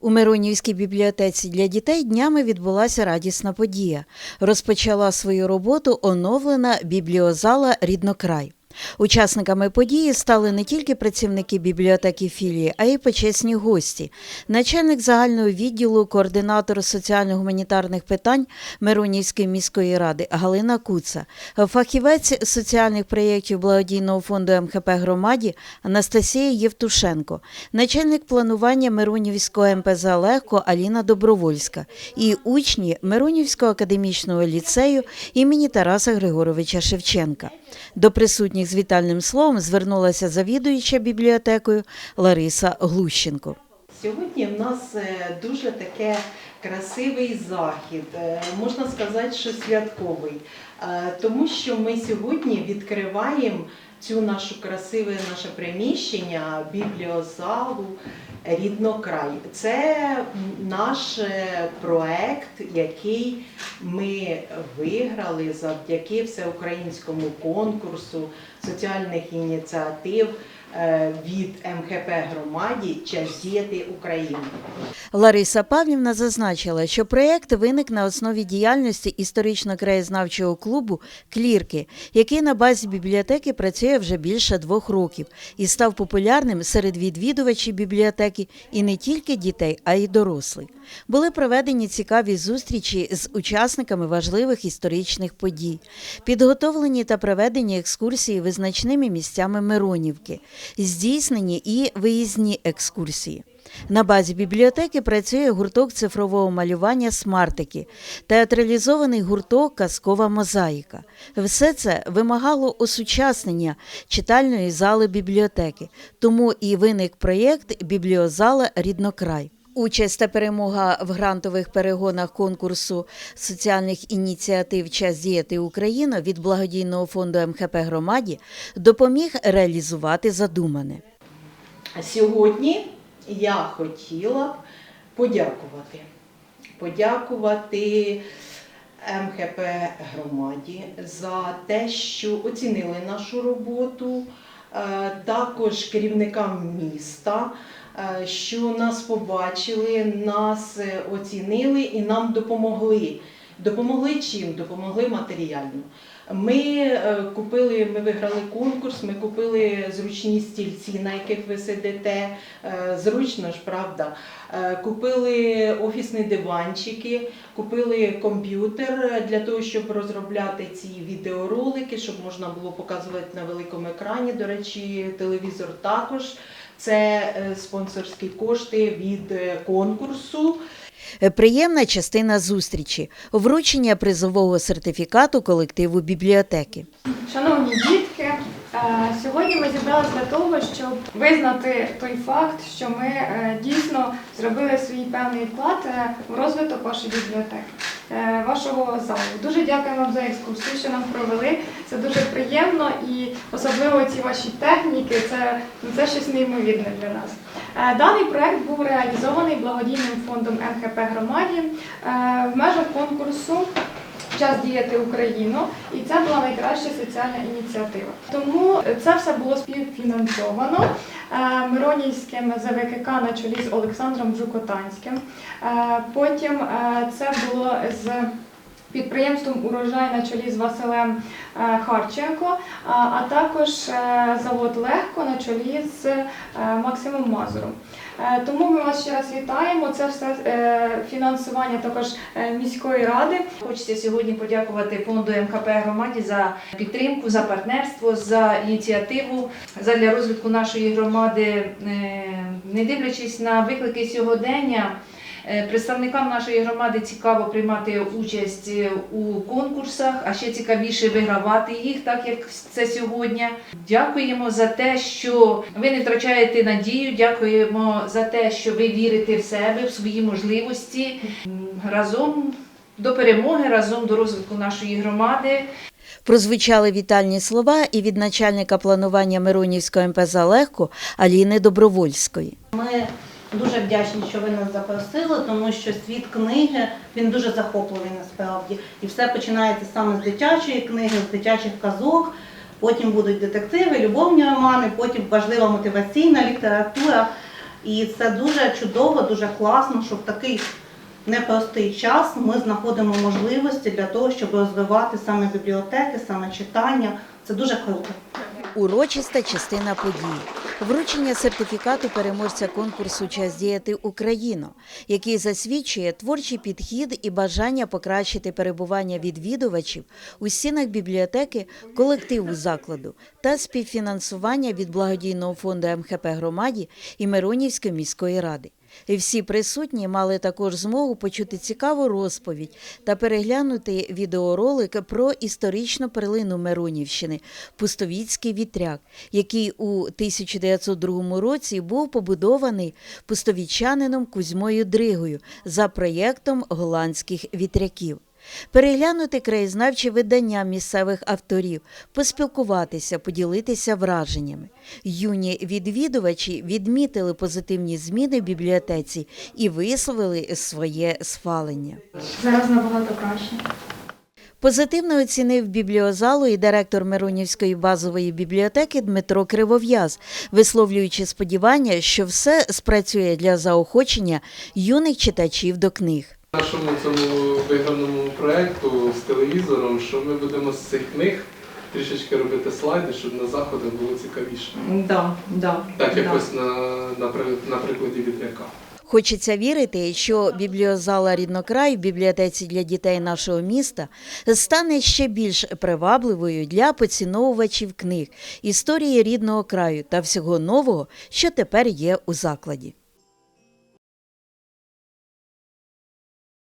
У Миронівській бібліотеці для дітей днями відбулася радісна подія. Розпочала свою роботу оновлена бібліозала Ріднокрай. Учасниками події стали не тільки працівники бібліотеки філії, а й почесні гості. Начальник загального відділу, координатор соціально-гуманітарних питань Миронівської міської ради Галина Куца, фахівець соціальних проєктів благодійного фонду МХП громаді Анастасія Євтушенко, начальник планування Миронівського МПЗ Легко Аліна Добровольська і учні Миронівського академічного ліцею імені Тараса Григоровича Шевченка. До присутніх з вітальним словом звернулася завідуюча бібліотекою Лариса Глущенко. Сьогодні в нас е, дуже таке красивий захід, е, можна сказати, що святковий, Е, тому що ми сьогодні відкриваємо цю нашу красиве наше приміщення, бібліозалу Ріднокрай. Це наш проект, який ми виграли завдяки всеукраїнському конкурсу соціальних ініціатив від МХП громаді «Час діяти України. Лариса Павлівна зазначила, що проєкт виник на основі діяльності історично-краєзнавчого клубу Клірки, який на базі бібліотеки працює вже більше двох років і став популярним серед відвідувачів бібліотеки і не тільки дітей, а й дорослих. Були проведені цікаві зустрічі з учасниками важливих історичних подій, підготовлені та проведені екскурсії визначними місцями Миронівки, здійснені і виїзні екскурсії. На базі бібліотеки працює гурток цифрового малювання Смартики, театралізований гурток Казкова мозаїка. Все це вимагало осучаснення читальної зали бібліотеки, тому і виник проєкт Бібліозала Ріднокрай. Участь та перемога в грантових перегонах конкурсу соціальних ініціатив Час діяти Україна від благодійного фонду МХП громаді допоміг реалізувати задумане. Сьогодні я хотіла б подякувати. Подякувати МХП громаді за те, що оцінили нашу роботу, е, також керівникам міста, е, що нас побачили, нас е, оцінили і нам допомогли. Допомогли чим? Допомогли матеріально. Ми е, купили, ми виграли конкурс, ми купили зручні стільці, на яких ви сидите. Е, Зручно ж, правда. Е, Купили офісні диванчики, купили комп'ютер для того, щоб розробляти ці відеоролики, щоб можна було показувати на великому екрані. До речі, телевізор також. Це е, спонсорські кошти від е, конкурсу. Е, Приємна частина зустрічі вручення призового сертифікату колективу бібліотеки. Шановні дітки, сьогодні ми зібралися для того, щоб визнати той факт, що ми дійсно зробили свій певний вклад в розвиток вашої бібліотеки, вашого залу. Дуже дякую вам за екскурсію, що нам провели. Це дуже приємно і особливо ці ваші техніки, це, ну, це щось неймовірне для нас. Е, Даний проект був реалізований благодійним фондом НХП громаді е, в межах конкурсу Час діяти Україну, і це була найкраща соціальна ініціатива. Тому це все було співфінансовано е, Миронівським ЗВКК на чолі з Олександром Жукотанським. Е, Потім е, це було з підприємством Урожай на чолі з Василем е, Харченко, а- також е, завод Легко на чолі з е, Максимом Мазуром. Е, Тому ми вас ще раз вітаємо. Це все е, фінансування також е, міської ради. Хочеться сьогодні подякувати фонду МКП громаді за підтримку, за партнерство, за ініціативу для розвитку нашої громади, не дивлячись на виклики сьогодення. Е, Представникам нашої громади цікаво приймати участь е, у конкурсах, а ще цікавіше вигравати їх, так як це сьогодні. Дякуємо за те, що ви не втрачаєте надію. Дякуємо за те, що ви вірите в себе, в свої можливості. Разом до перемоги, разом до розвитку нашої громади. Прозвучали вітальні слова і від начальника планування Миронівського МПЗ Легко Аліни Добровольської. Ми дуже вдячні, що ви нас запросили, тому що світ книги він дуже захопливий насправді. І все починається саме з дитячої книги, з дитячих казок. Потім будуть детективи, любовні романи, потім важлива мотиваційна література. І це дуже чудово, дуже класно, що в такий непростий час ми знаходимо можливості для того, щоб розвивати саме бібліотеки, саме читання. Це дуже круто. Урочиста частина події. Вручення сертифікату переможця конкурсу Час діяти Україно, який засвідчує творчий підхід і бажання покращити перебування відвідувачів у стінах бібліотеки, колективу закладу та співфінансування від благодійного фонду МХП громаді і Миронівської міської ради. І всі присутні мали також змогу почути цікаву розповідь та переглянути відеоролик про історичну перлину Миронівщини Пустовіцький вітряк, який у 1902 році був побудований пустовічанином Кузьмою Дригою за проєктом голландських вітряків. Переглянути краєзнавчі видання місцевих авторів, поспілкуватися, поділитися враженнями. Юні відвідувачі відмітили позитивні зміни в бібліотеці і висловили своє схвалення. Зараз набагато краще. Позитивно оцінив бібліозалу і директор Миронівської базової бібліотеки Дмитро Кривов'яз, висловлюючи сподівання, що все спрацює для заохочення юних читачів до книг. Нашому цьому виграному проєкту з телевізором, що ми будемо з цих книг трішечки робити слайди, щоб на заходах було цікавіше. Да, да, Так да. якось на, на, на прикладі вітряка. Хочеться вірити, що бібліозала Ріднокрай в бібліотеці для дітей нашого міста стане ще більш привабливою для поціновувачів книг, історії рідного краю та всього нового, що тепер є у закладі.